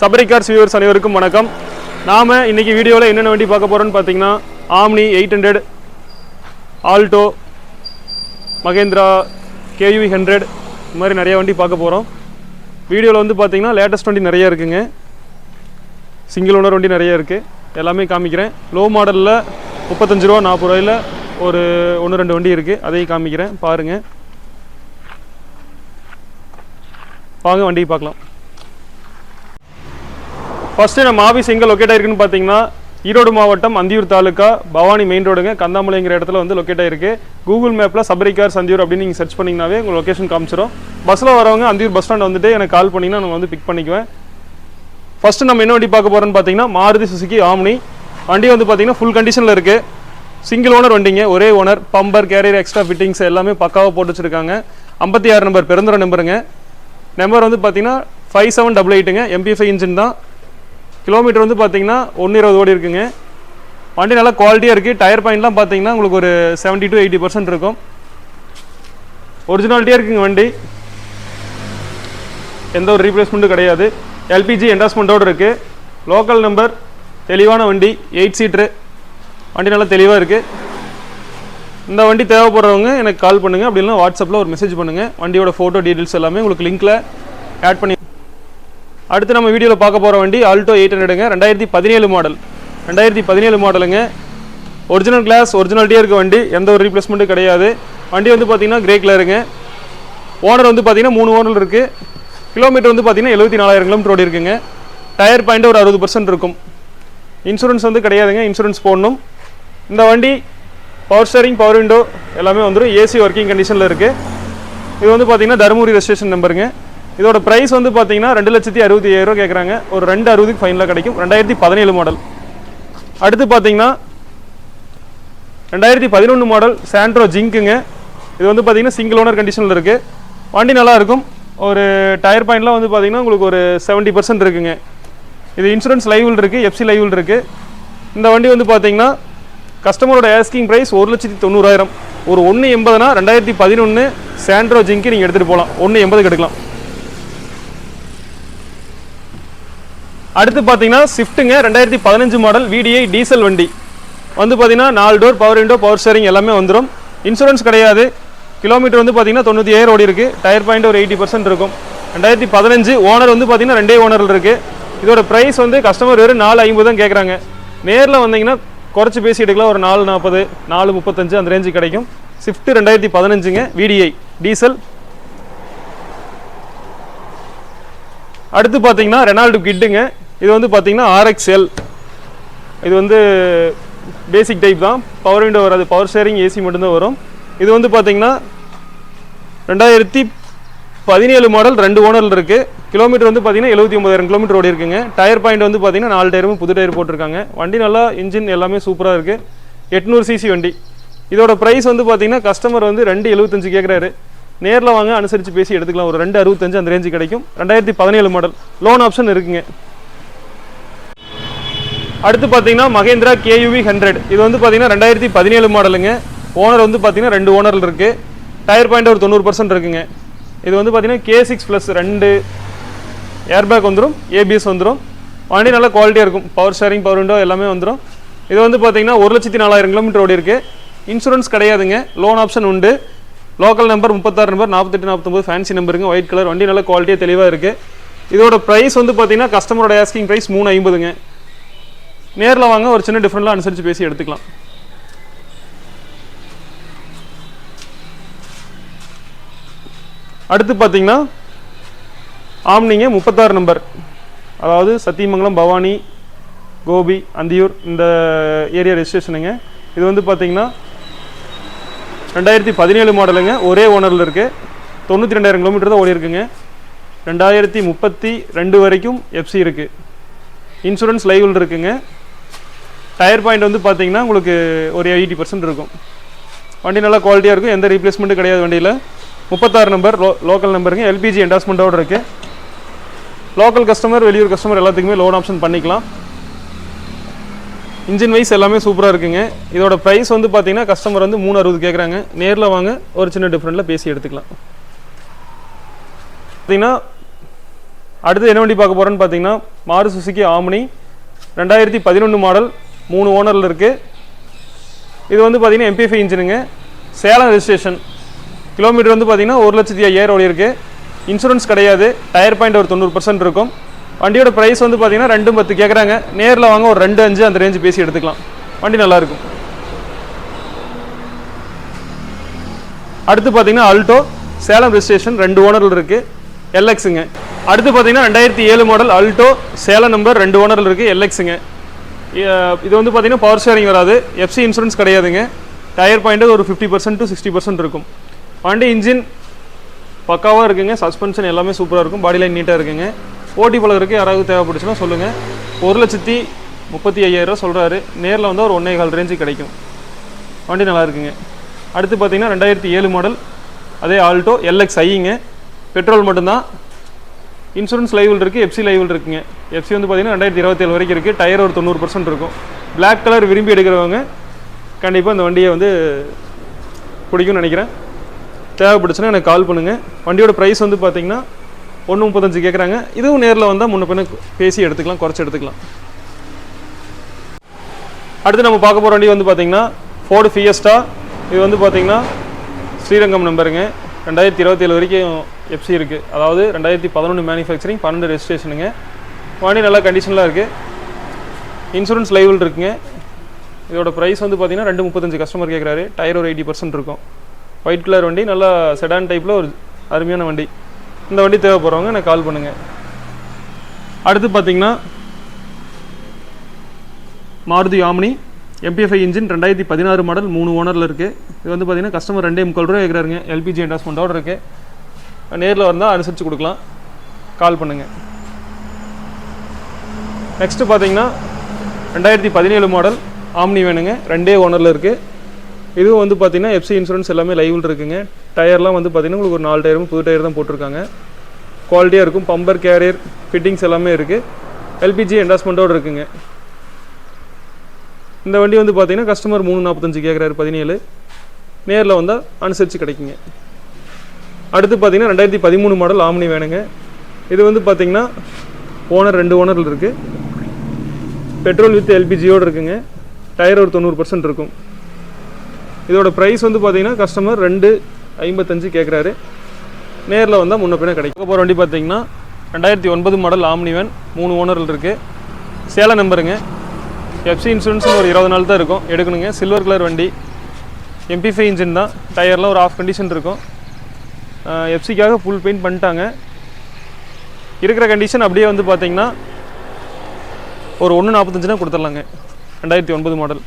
சபரிகார்ஸ் viewers அனைவருக்கும் வணக்கம். நாம் இன்னைக்கு வீடியோவில் என்னென்ன வண்டி பார்க்க போகிறோம்னு பார்த்தீங்கன்னா Omni eight hundred Alto Mahindra KUV hundred இது மாதிரி நிறையா வண்டி பார்க்க போகிறோம் வீடியோவில் வந்து பார்த்திங்கன்னா லேட்டஸ்ட் வண்டி நிறைய இருக்குங்க. சிங்கிள் ஓனர் வண்டி நிறைய இருக்குது எல்லாமே காமிக்கிறேன். லோ மாடலில் முப்பத்தஞ்சு ரூபா நாற்பது ரூபாயில் ஒரு ஒன்று ரெண்டு வண்டி இருக்குது அதையும் காமிக்கிறேன். பாருங்கள் வாங்க வண்டியை பார்க்கலாம். ஃபஸ்ட்டு நம்ம ஆஃபீஸ் எங்கே லொக்கேட் ஆயிருக்குன்னு பார்த்தீங்கன்னா ஈரோடு மாவட்டம் அந்தியூர் தாலுக்கா பவானி மெயின் ரோடுங்க கந்தாமலைங்கிற இடத்துல வந்து லொக்கேட் ஆயிருக்கு. கூகுள் மேப்பில் சபரிகார் சந்தியூர் அப்படின்னு நீங்கள் சர்ச் பண்ணிங்கனாவே உங்கள் லொக்கேஷன் காமிச்சிடும் பஸ்ஸில் வரவங்க அந்தியூர் பஸ் ஸ்டாண்ட் வந்துட்டு எனக்கு கால் பண்ணிங்கன்னா நான் வந்து பிக் பண்ணிக்குவேன். ஃபஸ்ட்டு நம்ம என்ன வண்டி பார்க்க போகிறோன்னு பார்த்தீங்கன்னா மாருதி சுசுகி ஆம்னி. வண்டி வந்து பார்த்தீங்கன்னா ஃபுல் கண்டிஷனில் இருக்குது சிங்கிள் ஓனர் வண்டிங்க ஒரே owner bumper carrier extra fittings எல்லாமே பக்காவாக போட்டு வச்சுருக்காங்க. ஐம்பத்தி ஆறு நம்பர் பெருந்துற நம்பருங்க நம்பர் வந்து பார்த்தீங்கன்னா ஃபைவ் செவன் டபுள் எயிட்டுங்க எம்பிஎஃப்ஐ இன்ஜின் தான். கிலோமீட்டர் வந்து பார்த்தீங்கன்னா ஒன்று இருபது ஓடி இருக்குங்க. வண்டி நல்லா குவாலிட்டியாக இருக்குது டயர் பாயிண்ட்லாம் பார்த்தீங்கன்னா உங்களுக்கு ஒரு செவன்ட்டி டு எயிட்டி பர்சன்ட் இருக்கும். ஒரிஜினாலிட்டியாக இருக்குங்க வண்டி. எந்த ஒரு ரீப்ளேஸ்மெண்ட்டும் கிடையாது. எல்பிஜி என்டாஸ்மெண்ட்டோடு இருக்குது லோக்கல் நம்பர் தெளிவான வண்டி எயிட் சீட்ரு வண்டி நல்லா தெளிவாக இருக்குது இந்த வண்டி தேவைப்படுறவங்க எனக்கு கால் பண்ணுங்கள் அப்படி இல்லைனா வாட்ஸ்அப்பில் ஒரு மெசேஜ் பண்ணுங்கள் வண்டியோட ஃபோட்டோ டீட்டெயில்ஸ் எல்லாமே உங்களுக்கு லிங்க்கில் ஆட் பண்ணி அடுத்து நம்ம வீடியோவில் பார்க்க போகிற வண்டி ஆல்டோ எயிட் ஹண்ட்ரடுங்க ரெண்டாயிரத்தி பதினேழு மாடல் ரெண்டாயிரத்தி பதினேழு மாடலுங்க ஒரிஜினல் கிளாஸ் ஒரிஜினாலிட்டியாக இருக்க வண்டி. எந்த ஒரு ரீப்ளேஸ்மெண்ட்டும் கிடையாது. வண்டி வந்து பார்த்தீங்கன்னா கிரே கலருங்க ஓனர் வந்து பார்த்திங்கன்னா மூணு ஓனர் இருக்குது கிலோமீட்டர் வந்து பார்த்திங்கன்னா எழுபத்தி நாலாயிரம் கிலோமீட்டர் ஓடி இருக்குங்க. டயர் பாயிண்ட் ஒரு அறுபது பர்சன்ட் இருக்கும். இன்சூரன்ஸ் வந்து கிடையாதுங்க. இன்சூரன்ஸ் போடணும். இந்த வண்டி பவர் ஸ்டேரிங் பவர் விண்டோ எல்லாமே வந்துடும் ஏசி ஒர்க்கிங் கண்டிஷனில் இருக்குது இது வந்து பார்த்தீங்கன்னா தருமபுரி ரெஜிஸ்ட்ரேஷன் நம்பருங்க இதோட ப்ரைஸ் வந்து பார்த்தீங்கன்னா ரெண்டு லட்சத்தி அறுபத்தி ஐயாயிரம் கேட்குறாங்க ஒரு ரெண்டு அறுபதுக்கு ஃபைனலாக கிடைக்கும். ரெண்டாயிரத்தி பதினேழு மாடல் அடுத்து பார்த்தீங்கன்னா ரெண்டாயிரத்தி பதினொன்று மாடல் சாண்ட்ரோ ஜிங்க்குங்க இது வந்து பார்த்தீங்கன்னா சிங்கிள் ஓனர் கண்டிஷனில் இருக்குது வண்டி நல்லா இருக்கும். ஒரு டயர் பாயிண்ட்லாம் வந்து பார்த்தீங்கன்னா உங்களுக்கு ஒரு செவன்ட்டி பர்சன்ட் இருக்குங்க. இது இன்சூரன்ஸ் லைவில் இருக்குது எஃப்சி லைவில் இருக்குது இந்த வண்டி வந்து பார்த்தீங்கன்னா கஸ்டமரோட ஆஸ்கிங் ப்ரைஸ் ஒரு லட்சத்தி தொண்ணூறாயிரம். ஒரு ஒன்று எண்பதுனா ரெண்டாயிரத்தி பதினொன்று சாண்ட்ரோ ஜிங்க்கு நீங்கள் எடுத்துகிட்டு போகலாம். ஒன்று எண்பதுக்கு எடுக்கலாம். அடுத்து பார்த்தீங்கன்னா ஸ்விஃப்ட்டுங்க ரெண்டாயிரத்தி பதினஞ்சு மாடல் விடிஐ டீசல் வண்டி. வந்து பார்த்தீங்கன்னா நாலு door power window power steering எல்லாமே வந்துடும் இன்சூரன்ஸ் கிடையாது. கிலோமீட்டர் வந்து பார்த்தீங்கன்னா தொண்ணூற்றி ஏழு ஓடி இருக்குது டயர் பாயிண்ட் ஒரு எயிட்டி பர்சன்ட் இருக்கும். ரெண்டாயிரத்தி பதினஞ்சு ஓனர் வந்து பார்த்தீங்கன்னா ரெண்டே ஓனரில் இருக்குது இதோட ப்ரைஸ் வந்து கஸ்டமர் வெறும் நாலு ஐம்பது தான் கேட்குறாங்க நேரில் வந்தீங்கன்னா குறைச்சி பேசி எடுக்கலாம் ஒரு நாலு நாற்பது நாலு முப்பத்தஞ்சு அந்த ரேஞ்சு கிடைக்கும். ஸ்விஃப்ட் ரெண்டாயிரத்தி பதினஞ்சுங்க விடிஐ டீசல் அடுத்து பார்த்தீங்கன்னா ரெனால்டு கிட்டுங்க இது வந்து பார்த்தீங்கன்னா ஆர்எக்ஸ்எல் இது வந்து பேசிக் டைப் தான். பவர் விண்டோ வராது. பவர் ஷேரிங் ஏசி மட்டும்தான் வரும். இது வந்து பார்த்தீங்கன்னா ரெண்டாயிரத்தி பதினேழு மாடல் ரெண்டு ஓனரில் இருக்குது கிலோமீட்டர் வந்து பார்த்தீங்கன்னா எழுபத்தி ஒம்பதாயிரம் கிலோமீட்டர் ஓடி இருக்குங்க. டயர் பாயிண்ட் வந்து பார்த்தீங்கன்னா நாலு டயரும் புது டயர் போட்டிருக்காங்க. வண்டி நல்லா இன்ஜின் எல்லாமே சூப்பராக இருக்குது எட்நூறு சிசி வண்டி. இதோட ப்ரைஸ் வந்து பார்த்தீங்கன்னா கஸ்டமர் வந்து ரெண்டு எழுபத்தஞ்சு கேட்குறாரு நேரில் வாங்க அனுசரித்து பேசி எடுத்துக்கலாம். ஒரு ரெண்டு அறுபத்தஞ்சு அந்த ரேஞ்சு கிடைக்கும். ரெண்டாயிரத்தி பதினேழு மாடல் லோன் ஆப்ஷன் இருக்குங்க. அடுத்து பார்த்தீங்கன்னா மகேந்திரா கேயூவி ஹண்ட்ரட் இது வந்து பார்த்தீங்கன்னா ரெண்டாயிரத்தி பதினேழு மாடலுங்க. ஓனர் வந்து பார்த்தீங்கன்னா ரெண்டு ஓனரில் இருக்குது டயர் பாயிண்ட் ஒரு தொண்ணூறு பர்சன்ட் இருக்குங்க. இது வந்து பார்த்தீங்கன்னா கே சிக்ஸ் ப்ளஸ் ரெண்டு ஏர்பேக் வந்துடும் ஏபிஎஸ் வந்துடும் வண்டி நல்ல குவாலிட்டியாக இருக்கும். பவர் ஷேரிங் பவர் விண்டோ எல்லாமே வந்துடும் இது வந்து பார்த்தீங்கன்னா ஒரு லட்சத்தி நாலாயிரம் கிலோமீட்டர் ஓடி இருக்குது இன்சூரன்ஸ் கிடையாதுங்க. லோன் ஆப்ஷன் உண்டு. லோக்கல் நம்பர் முப்பத்தாறு நம்பர் நாற்பத்தெட்டு நாற்பத்தொம்பது ஃபேன்சி நம்பருங்க ஒயிட் கலர் வண்டி நல்ல குவாலிட்டியாக தெளிவாக இருக்குது இதோட ப்ரைஸ் வந்து பார்த்தீங்கன்னா கஸ்டமரோட ஆஸ்கிங் ப்ரைஸ் மூணு ஐம்பதுங்க. நேரில் வாங்க ஒரு சின்ன டிஃப்ரெண்ட்லாம் அனுசரித்து பேசி எடுத்துக்கலாம். அடுத்து பார்த்தீங்கன்னா ஆம்னிங்க முப்பத்தாறு நம்பர் அதாவது சத்தியமங்கலம் பவானி கோபி அந்தியூர் இந்த ஏரியா ரெஜிஸ்ட்ரேஷனுங்க இது வந்து பார்த்தீங்கன்னா ரெண்டாயிரத்தி பதினேழு மாடலுங்க ஒரே ஓனரில் இருக்குது தொண்ணூற்றி ரெண்டாயிரம் கிலோமீட்டர் தான் ஓடி இருக்குங்க. ரெண்டாயிரத்தி முப்பத்தி ரெண்டு வரைக்கும் எஃப்சி இருக்குது இன்சூரன்ஸ் லைவில் இருக்குங்க. டயர் பாயிண்ட் வந்து பார்த்தீங்கன்னா உங்களுக்கு ஒரு எயிட்டி பர்சன்ட் இருக்கும். வண்டி நல்லா குவாலிட்டியாக இருக்கும். எந்த ரீப்ளேஸ்மெண்ட்டும் கிடையாது வண்டியில். முப்பத்தாறு நம்பர் லோ லோக்கல் நம்பருங்க எல்பிஜி என்டாஸ்மெண்ட்டோடு இருக்குது லோக்கல் கஸ்டமர் வெளியூர் கஸ்டமர் எல்லாத்துக்குமே லோன் ஆப்ஷன் பண்ணிக்கலாம். இன்ஜின் வைஸ் எல்லாமே சூப்பராக இருக்குங்க. இதோட ப்ரைஸ் வந்து பார்த்தீங்கன்னா கஸ்டமர் வந்து மூணு அறுபது கேட்குறாங்க நேரில் வாங்க ஒரு சின்ன டிஃப்ரெண்ட்டில் பேசி எடுத்துக்கலாம். பார்த்தீங்கன்னா அடுத்து என்ன வண்டி பார்க்க போகிறோன்னு பார்த்தீங்கன்னா மாறு சுசுக்கி ஆம்னி ரெண்டாயிரத்தி பதினொன்று மாடல் மூணு ஓனரில் இருக்குது இது வந்து பார்த்தீங்கன்னா எம்பிஎஃப் இன்ஜினுங்க சேலம் ரெஜிஸ்ட்ரேஷன் கிலோமீட்டர் வந்து பார்த்தீங்கன்னா ஒரு லட்சத்தி ஐயாயிரம் ஓடி இருக்குது இன்சூரன்ஸ் கிடையாது. டயர் பாயிண்ட் ஒரு தொண்ணூறு பர்சன்ட் இருக்கும். வண்டியோட ப்ரைஸ் வந்து பார்த்தீங்கன்னா ரெண்டு பத்து கேட்குறாங்க நேரில் வாங்க ஒரு ரெண்டு அஞ்சு அந்த ரேஞ்சு பேசி எடுத்துக்கலாம். வண்டி நல்லாயிருக்கும் அடுத்து பார்த்தீங்கன்னா அல்டோ சேலம் ரெஜிஸ்ட்ரேஷன் ரெண்டு ஓனரில் இருக்குது எல்எக்ஸுங்க அடுத்து பார்த்தீங்கன்னா ரெண்டாயிரத்தி ஏழு மாடல் அல்டோ சேலம் நம்பர் ரெண்டு ஓனரில் இருக்குது எல்எக்ஸுங்க இது வந்து பார்த்தீங்கன்னா பவர் ஷேரிங் வராது. எஃப்சி இன்சூரன்ஸ் கிடையாதுங்க. டயர் பாயிண்ட்டு ஒரு fifty percent to sixty percent இருக்கும். வண்டி இன்ஜின் பக்காவாக இருக்குங்க. சஸ்பென்ஷன் எல்லாமே சூப்பராக இருக்கும். பாடி லைன் நீட்டாக இருக்குங்க. ஓட்டி பழகிறதுக்கு யாராவது தேவைப்பட்டுச்சுன்னா சொல்லுங்கள் ஒரு லட்சத்தி முப்பத்தி ஐயாயிரரூவா சொல்கிறாரு நேரில் வந்தால் ஒரு ஒன்றே கால் ரேஞ்சு கிடைக்கும். வண்டி நல்லா இருக்குங்க. அடுத்து பார்த்தீங்கன்னா ரெண்டாயிரத்தி ஏழு மாடல் அதே ஆல்டோ எல்எக்ஸ் ஐங்க பெட்ரோல் மட்டும்தான். இன்சூரன்ஸ் லைவில் இருக்குது எஃப்சி லைவில் இருக்குங்க. எஃப்சி வந்து பார்த்திங்கன்னா ரெண்டாயிரத்தி இருபத்தேழு வரைக்கும் இருக்குது டயர் ஒரு தொண்ணூறு பர்சன்ட் இருக்கும். பிளாக் கலர் விரும்பி எடுக்கிறவங்க கண்டிப்பாக இந்த வண்டியை வந்து பிடிக்கும்னு நினைக்கிறேன். தேவைப்பட்டுச்சுன்னா எனக்கு கால் பண்ணுங்கள் வண்டியோட ப்ரைஸ் வந்து பார்த்தீங்கன்னா ஒன்று முப்பத்தஞ்சு கேட்குறாங்க இதுவும் நேரில் வந்தால் முன்ன பின்ன பேசி எடுத்துக்கலாம் குறைச்சி எடுத்துக்கலாம். அடுத்து நம்ம பார்க்க போகிற வண்டி வந்து பார்த்தீங்கன்னா ஃபோர்டு ஃபியஸ்டா இது வந்து பார்த்தீங்கன்னா ஸ்ரீரங்கம் நம்பருங்க. ரெண்டாயிரத்தி இருபத்தேழு வரைக்கும் எஃப்சி இருக்குது அதாவது ரெண்டாயிரத்தி பதினொன்று மேனுஃபேக்சரிங் பன்னெண்டு ரெஜிஸ்ட்ரேஷனுங்க வண்டி நல்லா கண்டிஷனில் இருக்குது இன்சூரன்ஸ் லைவில் இருக்குங்க. இதோட ப்ரைஸ் வந்து பார்த்தீங்கன்னா ரெண்டு முப்பத்தஞ்சு கஸ்டமர் கேட்குறாரு டயர் ஒரு எயிட்டி பர்சன்ட் இருக்கும். ஒயிட் கலர் வண்டி நல்லா செடான் டைப்பில் ஒரு அருமையான வண்டி. இந்த வண்டி தேவைப்படுறவங்க எனக்கு கால் பண்ணுங்கள் அடுத்து பார்த்தீங்கன்னா மாருதி ஆம்னி எம்பிஎஃப்ஐ இன்ஜின் ரெண்டாயிரத்தி பதினாறு மாடல் மூணு ஓனரில் இருக்குது இது வந்து பார்த்தீங்கன்னா கஸ்டமர் ரெண்டே முக்கால் ரூபா கேட்குறாருங்க எல்பிஜி என்டாஸ்மெண்ட்டோட இருக்குது நேரில் வந்தால் அனுசரித்து கொடுக்கலாம். கால் பண்ணுங்கள் நெக்ஸ்ட்டு பார்த்தீங்கன்னா ரெண்டாயிரத்தி பதினேழு மாடல் ஆம்னி வேணுங்க. ரெண்டே ஓனரில் இருக்குது இதுவும் வந்து பார்த்தீங்கன்னா எஃப்சி இன்சூரன்ஸ் எல்லாமே லைவில் இருக்குங்க. டயர்லாம் வந்து பார்த்தீங்கன்னா உங்களுக்கு ஒரு நாலு டயரும் புது டயர் தான் போட்டிருக்காங்க. குவாலிட்டியாக இருக்கும். பம்பர் கேரியர் ஃபிட்டிங்ஸ் எல்லாமே இருக்குது எல்பிஜி என்டாஸ்மெண்ட்டோடு இருக்குங்க. இந்த வண்டி வந்து பார்த்திங்கன்னா கஸ்டமர் மூணு நாற்பத்தஞ்சு கேட்குறாரு பதினேழு. நேரில் வந்தால் அனுசரித்து கிடைக்குங்க. அடுத்து பார்த்தீங்கன்னா ரெண்டாயிரத்தி பதிமூணு மாடல் ஆம்னி வேணுங்க. இது வந்து பார்த்திங்கன்னா ஓனர் ரெண்டு ஓனரில் இருக்குது பெட்ரோல் வித் எல்பிஜியோடு இருக்குங்க. டயர் ஒரு தொண்ணூறு பர்சன்ட் இருக்கும். இதோட ப்ரைஸ் வந்து பார்த்தீங்கன்னா கஸ்டமர் ரெண்டு ஐம்பத்தஞ்சு கேட்குறாரு நேரில் வந்தால் முன்ன பின்ன கிடைக்கும். போகிற வண்டி பார்த்தீங்கன்னா ரெண்டாயிரத்தி ஒன்பது மாடல் ஆம்னிவன் மூணு ஓனரில் இருக்குது சேலம் நம்பருங்க எஃப்சி இன்சூரன்ஸ்னு ஒரு இருபது நாள் தான் இருக்கும். எடுக்கணுங்க. சில்வர் கலர் வண்டி. எம்பிஃபை இன்ஜின் தான். டயர்லாம் ஒரு ஆஃப் கண்டிஷன் இருக்கும். எஃப்சிக்காக ஃபுல் பெயிண்ட் பண்ணிட்டாங்க. இருக்கிற கண்டிஷன் அப்படியே வந்து பார்த்தீங்கன்னா ஒரு ஒன்று நாற்பத்தஞ்சுனா கொடுத்துர்லாங்க ரெண்டாயிரத்தி ஒன்பது மாடல்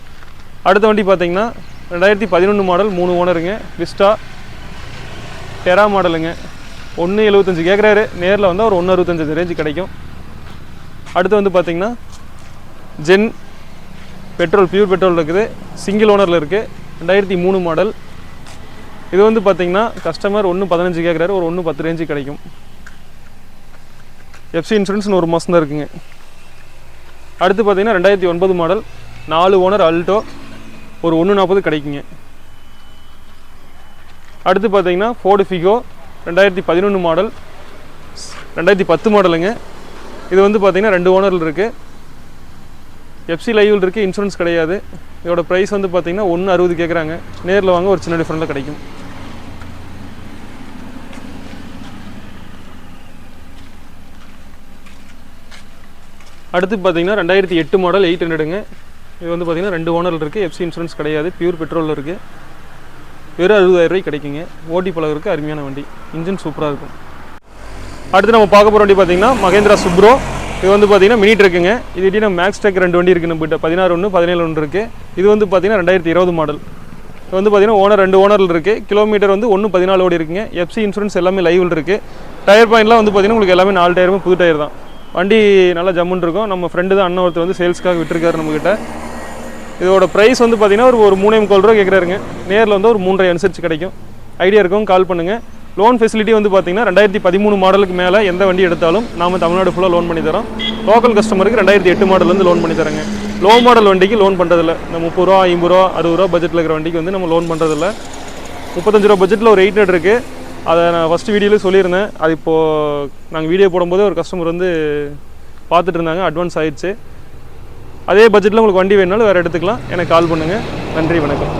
அடுத்த வண்டி பார்த்தீங்கன்னா ரெண்டாயிரத்தி பதினொன்று மாடல் மூணு ஓனருங்க. விஸ்டா டெரா மாடலுங்க ஒன்று எழுபத்தஞ்சு கேட்குறாரு நேரில் வந்தால் ஒரு ஒன்று அறுபத்தஞ்சு ரேஞ்சு கிடைக்கும். அடுத்து வந்து பார்த்தீங்கன்னா ஜென் பெட்ரோல் பியூர் பெட்ரோல் இருக்குது. சிங்கிள் ஓனரில் இருக்குது ரெண்டாயிரத்தி மூணு மாடல் இது வந்து பார்த்தீங்கன்னா கஸ்டமர் ஒன்று பதினஞ்சு கேட்குறாரு ஒரு ஒன்று பத்து ரேஞ்சு கிடைக்கும். எஃப்சி இன்சூரன்ஸ்னு ஒரு மாதம் தான் இருக்குங்க. அடுத்து பார்த்தீங்கன்னா ரெண்டாயிரத்தி ஒன்பது மாடல் நாலு ஓனர் அல்டோ ஒரு ஒன்று நாற்பது கிடைக்குங்க. அடுத்து பார்த்தீங்கன்னா ஃபோர்டு ஃபிகோ ரெண்டாயிரத்தி பதினொன்று மாடல் ரெண்டாயிரத்தி பத்து மாடலுங்க இது வந்து பார்த்தீங்கன்னா ரெண்டு ஓனரில் இருக்குது எஃப்சி லைவில் இருக்குது இன்சூரன்ஸ் கிடையாது. இதோட ப்ரைஸ் வந்து பார்த்தீங்கன்னா ஒன்று அறுபது கேட்குறாங்க நேரில் வாங்க ஒரு சின்ன டிஃப்ரெண்ட்டில் கிடைக்கும். அடுத்து பார்த்தீங்கன்னா ரெண்டாயிரத்தி எட்டு மாடல் எயிட் ஹண்ட்ரடுங்க இது வந்து பார்த்தீங்கன்னா ரெண்டு ஓனர் இருக்குது எஃப்சி இன்சூரன்ஸ் கிடையாது. பியூர் பெட்ரோலில் இருக்குது வெறும் அறுபதாயிரம் ரூபாய்க்கு கிடைக்குங்க. ஓட்டி பழகிறதுக்கு அருமையான வண்டி. இன்ஜின் சூப்பராக இருக்கும். அடுத்து நம்ம பார்க்க போகிற வண்டி பார்த்தீங்கன்னா மகேந்திரா சுப்ரோ இது வந்து பார்த்திங்கன்னா மினி ட்ரக்குங்க இது நம்ம மேக்ஸ் ட்ரக் ரெண்டு வண்டி இருக்குது நம்ம பதினாறு ஒன்று பதினேழு ஒன்று இருக்குது இது வந்து பார்த்தீங்கன்னா ரெண்டாயிரத்தி இருபது மாடல் இது வந்து பார்த்தீங்கன்னா ஓனர் ரெண்டு ஓனரில் இருக்குது கிலோமீட்டர் வந்து ஒன்று பதினாலு ஓடி இருக்குங்க எஃப்சி இன்சூரன்ஸ் எல்லாமே லைவில் இருக்குது டயர் பாயிண்ட்லாம் வந்து பார்த்திங்கன்னா உங்களுக்கு எல்லாமே நாலு டயருமே புது டயர் தான். வண்டி நல்லா ஜம்முன்னு இருக்கும். நம்ம ஃப்ரெண்டு தான் அண்ணன் ஒருத்தர் வந்து சேல்ஸ்க்காக விட்டுருக்காரு நம்மக்கிட்ட இதோட ப்ரைஸ் வந்து பார்த்தீங்கன்னா ஒரு ஒரு மூணே முக்கால் ரூபா கேட்குறாருங்க நேரில் வந்து ஒரு மூன்றரை அனுசரித்து கிடைக்கும். ஐடியா இருக்கும் கால் பண்ணுங்கள் லோன் ஃபெசிலிட்டி வந்து பார்த்தீங்கன்னா ரெண்டாயிரத்தி பதிமூணு மாடலுக்கு மேலே எந்த வண்டி எடுத்தாலும் நாம் தமிழ்நாடு ஃபுல்லாக லோன் பண்ணி தரோம். லோக்கல் கஸ்டமருக்கு ரெண்டாயிரத்தி எட்டு மாடல்லேருந்து லோன் பண்ணி தரேங்க. லோ மாடல் வண்டிக்கு லோன் பண்ணுறதில்ல இந்த முப்பது ரூபா ஐம்பது ரூபா அறுபது ரூபா பட்ஜெட்டில் இருக்கிற வண்டிக்கு வந்து நம்ம லோன் பண்ணுறதில்ல முப்பத்தஞ்சு ரூபா பட்ஜெட்டில் ஒரு எயிட் ஹண்ட்ரட் இருக்குது அதை நான் ஃபஸ்ட்டு வீடியோலேயே சொல்லியிருந்தேன். அது இப்போது நாங்கள் வீடியோ போடும்போது ஒரு கஸ்டமர் வந்து பார்த்துட்டு இருந்தாங்க அட்வான்ஸ் ஆயிடுச்சு. அதே பட்ஜெட்டில் உங்களுக்கு வண்டி வேணுனாலும் வேறு எடுத்துக்கலாம். எனக்கு கால் பண்ணுங்கள் நன்றி வணக்கம்.